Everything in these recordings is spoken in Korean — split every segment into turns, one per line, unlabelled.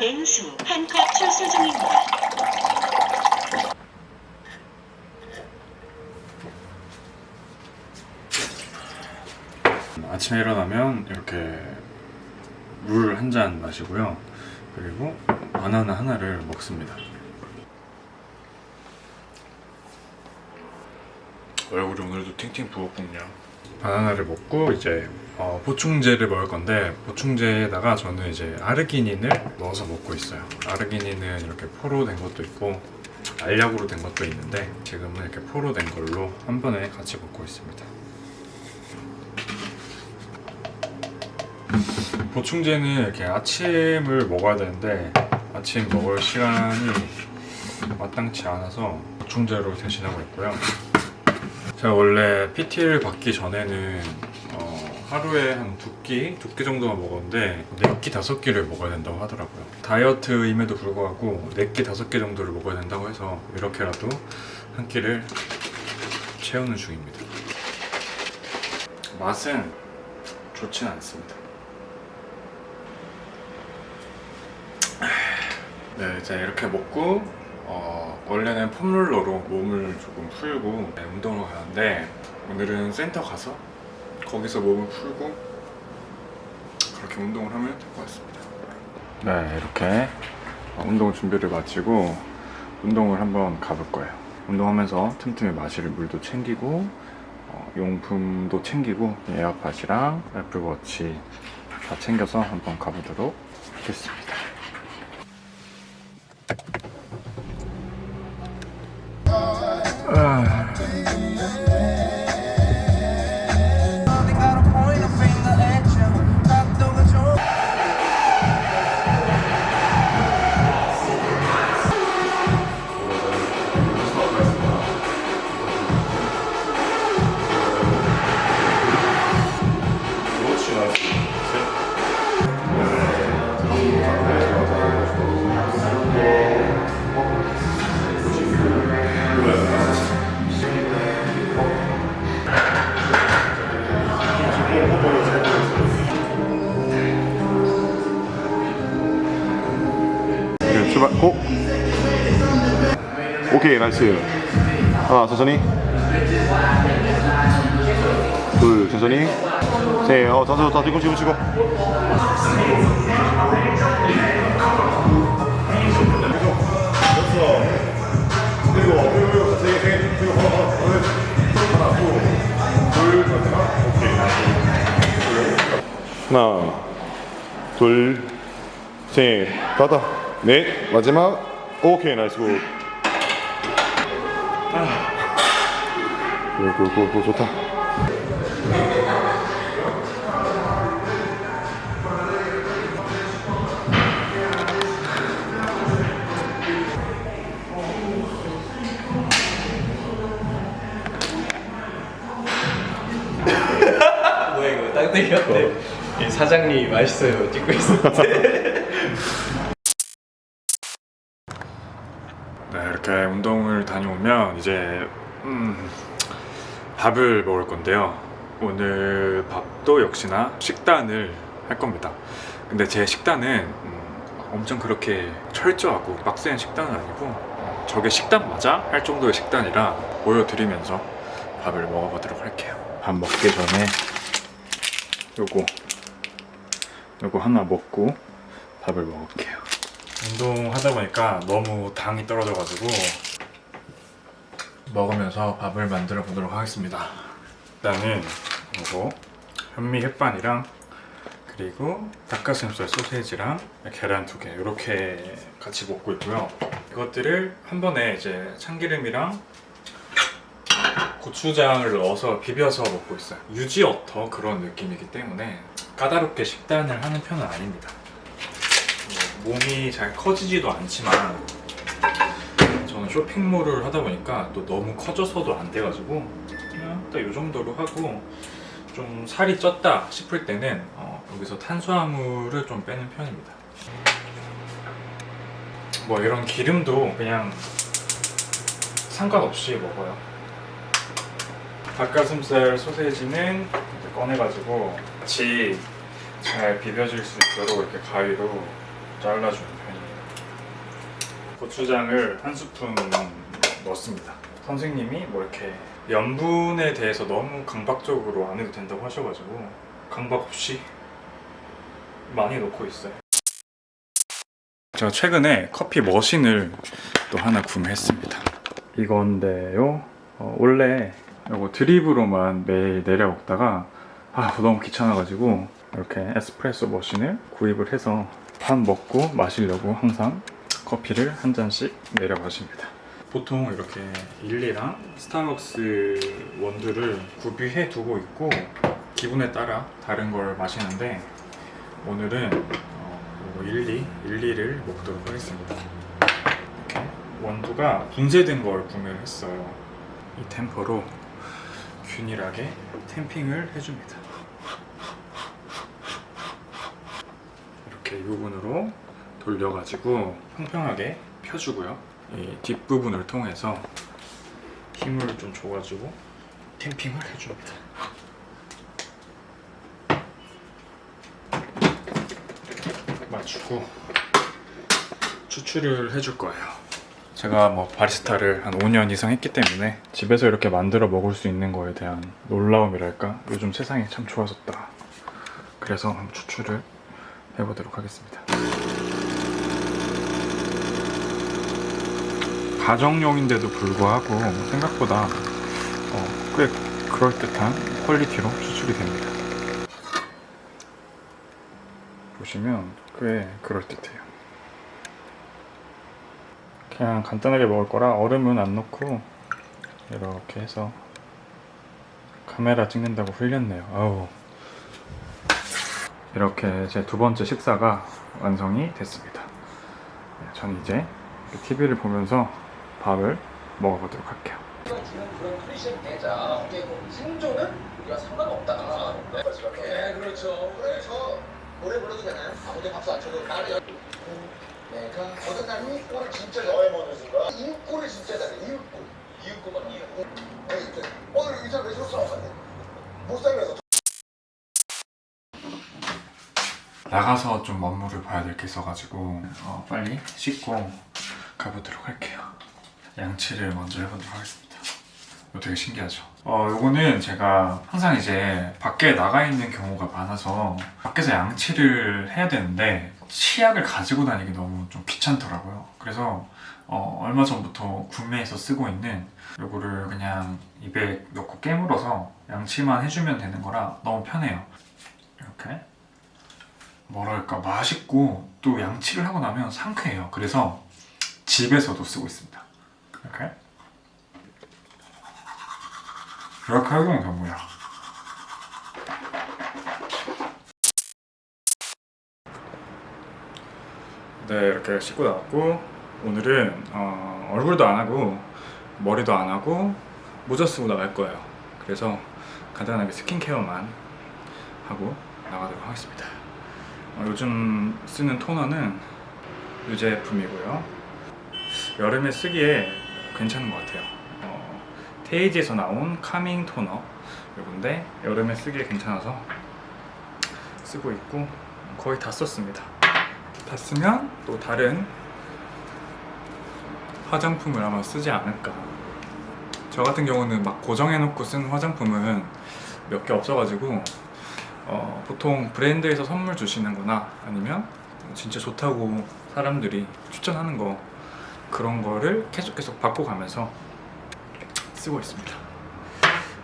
뱅수 한컵 출수 중입니다.
아침에 일어나면 이렇게 물 한 잔 마시고요. 그리고 바나나 하나를 먹습니다. 얼굴이 오늘도 팅팅 부었군요. 바나나를 먹고 이제 어, 보충제를 먹을 건데 보충제에다가 저는 이제 아르기닌을 넣어서 먹고 있어요. 아르기닌은 이렇게 포로 된 것도 있고 알약으로 된 것도 있는데 지금은 이렇게 포로 된 걸로 한 번에 같이 먹고 있습니다. 보충제는 이렇게 아침을 먹어야 되는데 아침 먹을 시간이 마땅치 않아서 보충제로 대신하고 있고요. 제가 원래 PT를 받기 전에는 어, 하루에 한 두 끼, 두 끼 정도만 먹었는데 네 끼, 다섯 끼를 먹어야 된다고 하더라고요. 다이어트임에도 불구하고 네 끼, 다섯 끼 정도를 먹어야 된다고 해서 이렇게라도 한 끼를 채우는 중입니다. 맛은 좋진 않습니다. 네, 이제 이렇게 먹고 어, 원래는 폼롤러로 몸을 조금 풀고 네, 운동을 가는데 오늘은 센터 가서 거기서 몸을 풀고 그렇게 운동을 하면 될 것 같습니다. 네, 이렇게 운동 준비를 마치고 운동을 한번 가볼 거예요. 운동하면서 틈틈이 마실 물도 챙기고 어, 용품도 챙기고 에어팟이랑 애플워치 다 챙겨서 한번 가보도록 하겠습니다.
Uh. 나이스 하나 천천히. 둘 천천히. 셋어 자세 자 뒤꿈치 붙이고. 하나 둘셋 다다. 넷 마지막. 오케이 나이스 굿 굿굿굿 좋다
뭐야 이거 이 사장님 맛있어요 찍고 있었는데
네, 이렇게 운동을 다녀오면 이제 음, 밥을 먹을 건데요. 오늘 밥도 역시나 식단을 할 겁니다. 근데 제 식단은 음, 엄청 그렇게 철저하고 빡센 식단은 아니고 어, 저게 식단 맞아? 할 정도의 식단이라 보여드리면서 밥을 먹어보도록 할게요. 밥 먹기 전에 요거 요거 하나 먹고 밥을 먹을게요. 운동하다 보니까 너무 당이 떨어져가지고 먹으면서 밥을 만들어 보도록 하겠습니다. 일단은 이거 현미 햇반이랑 그리고 닭가슴살 소세지랑 계란 두 개 이렇게 같이 먹고 있고요. 이것들을 한 번에 이제 참기름이랑 고추장을 넣어서 비벼서 먹고 있어요. 유지어터 그런 느낌이기 때문에 까다롭게 식단을 하는 편은 아닙니다. 뭐 몸이 잘 커지지도 않지만 저는 쇼핑몰을 하다 보니까 또 너무 커져서도 안 돼가지고 그냥 딱 이 정도로 하고 좀 살이 쪘다 싶을 때는 어, 여기서 탄수화물을 좀 빼는 편입니다. 뭐 이런 기름도 그냥 상관없이 먹어요. 닭가슴살 소세지는 꺼내가지고 같이 잘 비벼질 수 있도록 이렇게 가위로 잘라주는 편이에요. 고추장을 한 스푼 넣었습니다. 선생님이 뭐 이렇게 염분에 대해서 너무 강박적으로 안 해도 된다고 하셔가지고 강박 없이 많이 넣고 있어요. 제가 최근에 커피 머신을 또 하나 구매했습니다. 이건데요. 어, 원래 이거 드립으로만 매일 내려 먹다가 아 너무 귀찮아가지고 이렇게 에스프레소 머신을 구입을 해서 밥 먹고 마시려고 항상 커피를 한 잔씩 내려 마십니다. 보통 이렇게 일리랑 스타벅스 원두를 구비해 두고 있고 기분에 따라 다른 걸 마시는데 오늘은 어, 요거 일리 일리를 먹도록 하겠습니다. 이렇게 원두가 분쇄된 걸 구매를 했어요. 이 템퍼로 균일하게 템핑을 해줍니다. 이렇게 이 부분으로 돌려가지고 평평하게 펴주고요. 이 뒷부분을 통해서 힘을 좀 줘가지고 템핑을 해줍니다. 맞추고 추출을 해줄 거예요. 제가 뭐 바리스타를 한 5년 이상 했기 때문에 집에서 이렇게 만들어 먹을 수 있는 거에 대한 놀라움이랄까 요즘 세상이 참 좋아졌다. 그래서 한번 추출을 해보도록 하겠습니다. 가정용인데도 불구하고 생각보다 어, 꽤 그럴듯한 퀄리티로 추출이 됩니다. 보시면 꽤 그럴듯해요. 그냥 간단하게 먹을 거라 얼음은 안 넣고 이렇게 해서 카메라 찍는다고 흘렸네요. 아우. 이렇게 제 두 번째 식사가 완성이 됐습니다. 네, 전 이제 TV를 보면서 밥을 먹어보도록 할게요.
주는 그런 클리셰 대자 생존은 우리가 상관없다. 네, 그렇죠. 그렇죠. 노래 불러도 되나요? 아무도 박수 안 쳐도 나를 열. 내가 어떤 날 인꼬를 진짜 잘해 먹는 순간 인꼬를 진짜 잘해 인꼬 이윽고만 이윽고 오늘 의자 왜 줬어? 못 살면서
나가서 좀 업무를 봐야 될 게 있어가지고 어, 빨리 씻고 가보도록 할게요. 양치를 먼저 해보도록 하겠습니다. 이거 되게 신기하죠? 어, 요거는 제가 항상 이제 밖에 나가 있는 경우가 많아서 밖에서 양치를 해야 되는데 치약을 가지고 다니기 너무 좀 귀찮더라고요. 그래서 어, 얼마 전부터 구매해서 쓰고 있는 요거를 그냥 입에 넣고 깨물어서 양치만 해주면 되는 거라 너무 편해요. 이렇게 뭐랄까 맛있고 또 양치를 하고 나면 상쾌해요. 그래서 집에서도 쓰고 있습니다. 이렇게 이렇게 해주면 되고요. 네 이렇게 씻고 나왔고 오늘은 어, 얼굴도 안 하고 머리도 안 하고 모자 쓰고 나갈 거예요. 그래서 간단하게 스킨케어만 하고 나가도록 하겠습니다. 어, 요즘 쓰는 토너는 이 제품이고요. 여름에 쓰기에 괜찮은 것 같아요. 어, 테이지에서 나온 카밍 토너 이건데 여름에 쓰기에 괜찮아서 쓰고 있고 거의 다 썼습니다. 다 쓰면 또 다른 화장품을 아마 쓰지 않을까. 저 같은 경우는 막 고정해놓고 쓰는 화장품은 몇 개 없어가지고 어, 보통 브랜드에서 선물 주시는 거나 아니면 진짜 좋다고 사람들이 추천하는 거 그런 거를 계속 계속 바꿔가면서 쓰고 있습니다.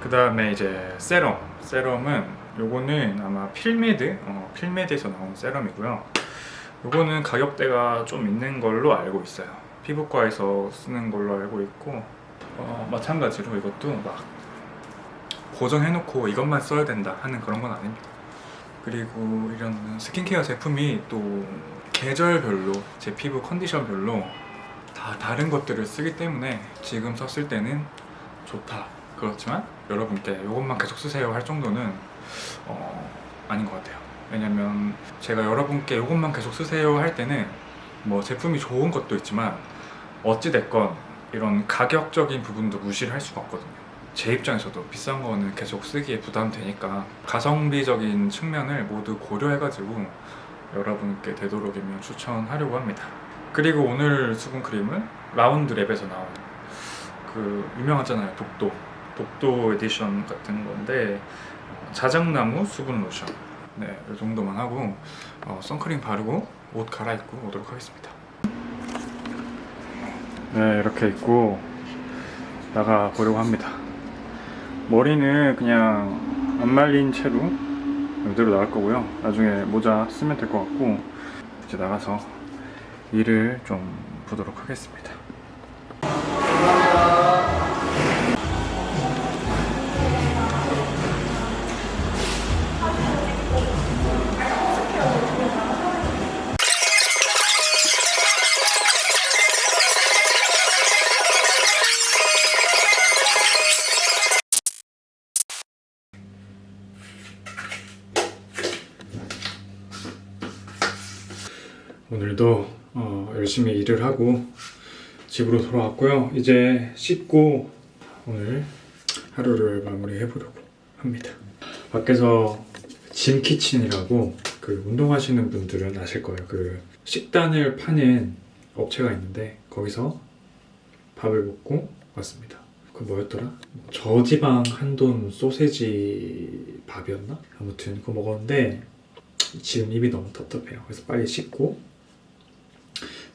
그 다음에 이제 세럼. 세럼은 요거는 아마 필메드, 어, 필메드에서 나온 세럼이고요. 요거는 가격대가 좀 있는 걸로 알고 있어요. 피부과에서 쓰는 걸로 알고 있고, 어, 마찬가지로 이것도 막 고정해놓고 이것만 써야 된다 하는 그런 건 아닙니다. 그리고 이런 스킨케어 제품이 또 계절별로 제 피부 컨디션별로 다 다른 것들을 쓰기 때문에 지금 썼을 때는 좋다. 그렇지만 여러분께 이것만 계속 쓰세요 할 정도는 어, 아닌 것 같아요. 왜냐면 제가 여러분께 이것만 계속 쓰세요 할 때는 뭐 제품이 좋은 것도 있지만 어찌 됐건 이런 가격적인 부분도 무시를 할 수가 없거든요. 제 입장에서도 비싼 거는 계속 쓰기에 부담되니까 가성비적인 측면을 모두 고려해가지고 여러분께 되도록이면 추천하려고 합니다. 그리고 오늘 수분 크림은 라운드 랩에서 나온 그 유명하잖아요 독도 독도 에디션 같은 건데 어, 자작나무 수분 로션 네, 이 정도만 하고 어, 선크림 바르고 옷 갈아입고 오도록 하겠습니다. 네, 이렇게 입고 나가 보려고 합니다. 머리는 그냥 안 말린 채로 이대로 나갈 거고요. 나중에 모자 쓰면 될 것 같고 이제 나가서 일을 좀 보도록 하겠습니다. 오늘도 어, 열심히 일을 하고 집으로 돌아왔고요. 이제 씻고 오늘 하루를 마무리해 보려고 합니다. 밖에서 짐 키친이라고 그 운동하시는 분들은 아실 거예요. 그 식단을 파는 업체가 있는데 거기서 밥을 먹고 왔습니다. 그 뭐였더라? 저지방 한돈 소세지 밥이었나? 아무튼 그거 먹었는데 지금 입이 너무 답답해요. 그래서 빨리 씻고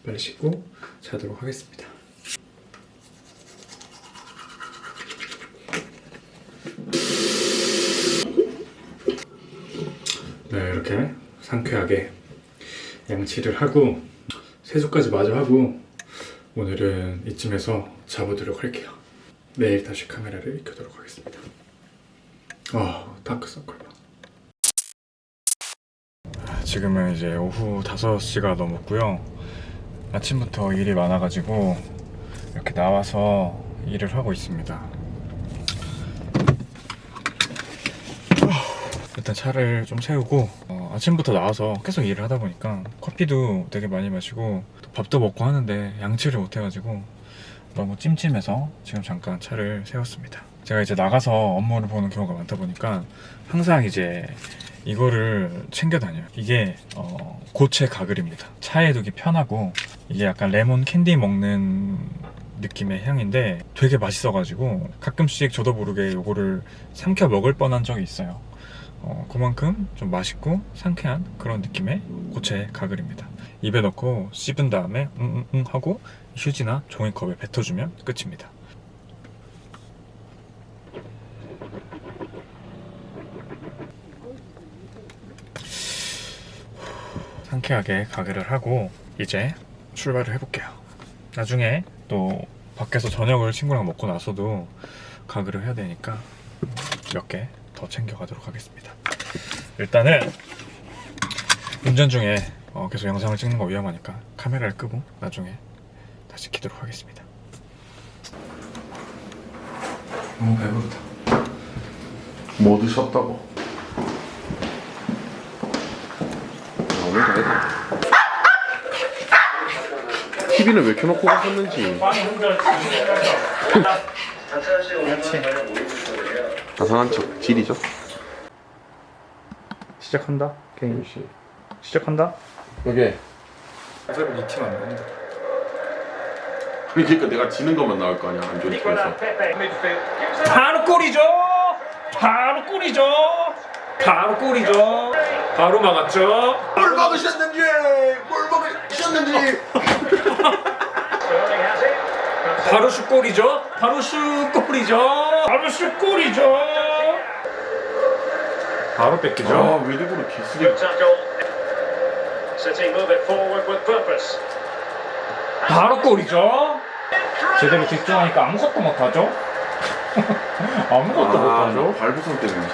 빨리 씻고 자도록 하겠습니다. 네, 이렇게 상쾌하게 양치를 하고 세수까지 마저 하고 오늘은 이쯤에서 잡아두도록 할게요. 내일 다시 카메라를 켜도록 하겠습니다. 아, 다크서클 봐. 지금은 이제 오후 5시가 넘었고요. 아침부터 일이 많아가지고 이렇게 나와서 일을 하고 있습니다. 일단 차를 좀 세우고 어, 아침부터 나와서 계속 일을 하다 보니까 커피도 되게 많이 마시고 또 밥도 먹고 하는데 양치를 못 해가지고 너무 찜찜해서 지금 잠깐 차를 세웠습니다. 제가 이제 나가서 업무를 보는 경우가 많다 보니까 항상 이제 이거를 챙겨 다녀요. 이게 어, 고체 가글입니다. 차에 두기 편하고 이게 약간 레몬 캔디 먹는 느낌의 향인데 되게 맛있어가지고 가끔씩 저도 모르게 이거를 삼켜 먹을 뻔한 적이 있어요. 어, 그만큼 좀 맛있고 상쾌한 그런 느낌의 고체 가글입니다. 입에 넣고 씹은 다음에 응응응 하고 휴지나 종이컵에 뱉어주면 끝입니다. 상쾌하게 가글을 하고 이제 출발을 해볼게요. 나중에 또 밖에서 저녁을 친구랑 먹고 나서도 가글을 해야 되니까 몇 개 더 챙겨가도록 하겠습니다. 일단은 운전 중에 어, 계속 영상을 찍는 거 위험하니까 카메라를 끄고 나중에 다시 키도록 하겠습니다. 너무 배부르다.
뭐 드셨다고? 아무도 해야 TV는 왜 켜놓고 가셨는지 자상한 척 질이죠
시작한다. 게임 시작한다.
여기
어차피 이팀 안 나온다.
그러니까 내가 지는 것만 나올 거 아니야 안 좋은 팀에서
바로 골이죠. 바로 골이죠. 바로 골이죠. 바로 막았죠.
뭘 먹으셨는지 뭘 먹으셨는지
바로 슛골이죠. 바로 슛골이죠. 바로 슛골이죠. 바로 뺏기죠.
아 외대고로 개쓰레기
City move it forward with purpose.
바로 골이죠. 제대로 집중하니까 아무것도 못하죠. 아무것도
아
못하죠.
발부상 때문에